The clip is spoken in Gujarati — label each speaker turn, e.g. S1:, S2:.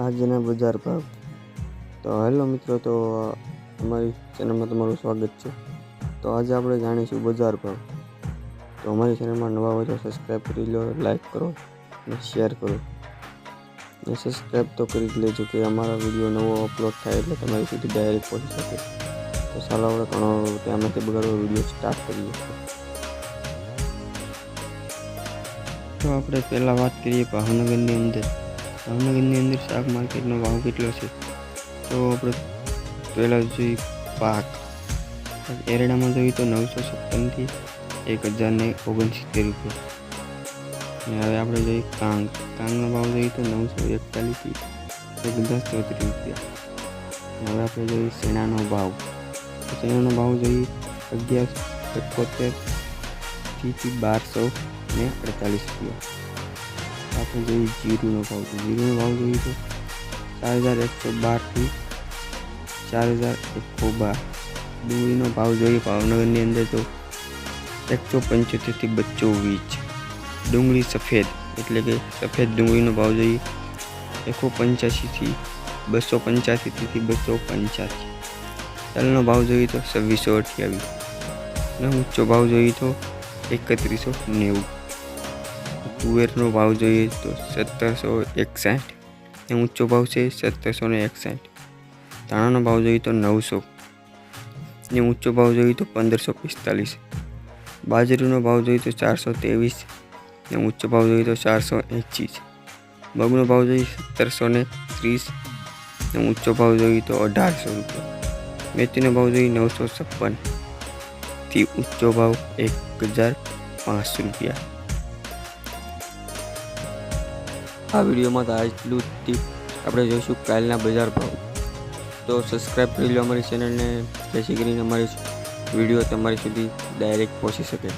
S1: આજના બજાર ભાવ તો હેલો મિત્રો, તો અમારી ચેનલમાં તમારું સ્વાગત છે. તો આજે આપણે જાણીશું બજાર ભાવ તો અમારી ચેનલમાં નવા હોય તો સબસ્ક્રાઈબ કરી લો લાઈક કરો અને શેર કરો. અને સબસ્ક્રાઈબ તો કરી જ લેજો કે અમારા વીડિયો નવો અપલોડ થાય એટલે તમારી સુધી ડાયરેક્ટ પહોંચી શકે. તો ચાલો આપણે ઘણો ત્યાંમાંથી બગાડવો વીડિયો સ્ટાર્ટ કરીએ. તો આપણે પહેલાં વાત કરીએ ભાવનગરની અંદર. ભાવનગરની અંદર શાક માર્કેટનો ભાવ કેટલો છે? તો આપણે પહેલાં જોઈએ પાક. એરડામાં જોઈએ તો નવસો છપ્પનથી એક હજારને ઓગણસિત્તેર રૂપિયા. અને હવે આપણે જોઈએ કાંગ. કાંગનો ભાવ જોઈએ તો નવસો એકતાલીસથી એક હજાર ચોત્રીસ રૂપિયા. હવે આપણે જોઈએ શેણાનો ભાવ. સેનાનો ભાવ જોઈએ અગિયારસો એકોતેરથી બારસો ને અડતાલીસ રૂપિયા. આપણે જોઈએ જીરુનો ભાવ તો જીરુનો ભાવ જોઈએ તો ચાર હજાર એકસો બારથી ચાર હજાર એકસો બાર. ડુંગળીનો ભાવ જોઈએ ભાવનગરની અંદર તો એકસો પંચોતેરથી બચ્ચો વીજ ડુંગળી સફેદ, એટલે કે સફેદ ડુંગળીનો ભાવ જોઈએ એકસો પંચ્યાસીથી બસો પંચ્યાસીથી બસો પંચ્યાસી. તલનો ભાવ જોઈએ તો છવ્વીસો અઠ્યાવીસ. અને ઊંચો ભાવ જોઈએ તો એકત્રીસો નેવું. તુવેરનો ભાવ જોઈએ તો સત્તરસો એકસાઠ ને ઊંચો ભાવ છે સત્તરસો ને એકસાઠ. ધાણાનો ભાવ જોઈએ તો નવસો ને ઊંચો ભાવ જોઈએ તો પંદરસો પિસ્તાલીસ. બાજરીનો ભાવ જોઈએ તો ચારસો ત્રેવીસ ને ઊંચો ભાવ જોઈએ તો ચારસો એંસી મગનો ભાવ જોઈએ સત્તરસો ને ત્રીસ ને ઊંચો ભાવ જોઈએ તો અઢારસો રૂપિયા. મેથીનો ભાવ જોઈએ નવસો છપ્પનથી ઊંચો ભાવ એક હજાર પાંચસો રૂપિયા. આ વિડીયોમાં તો આટલું જ ટીપ આપણે જોઈશું કાલના બજાર ભાવ. તો સબસ્ક્રાઈબ કરી લો અમારી ચેનલને જેથી કરીને અમારી વીડિયો તમારી સુધી ડાયરેક્ટ પહોંચી શકે.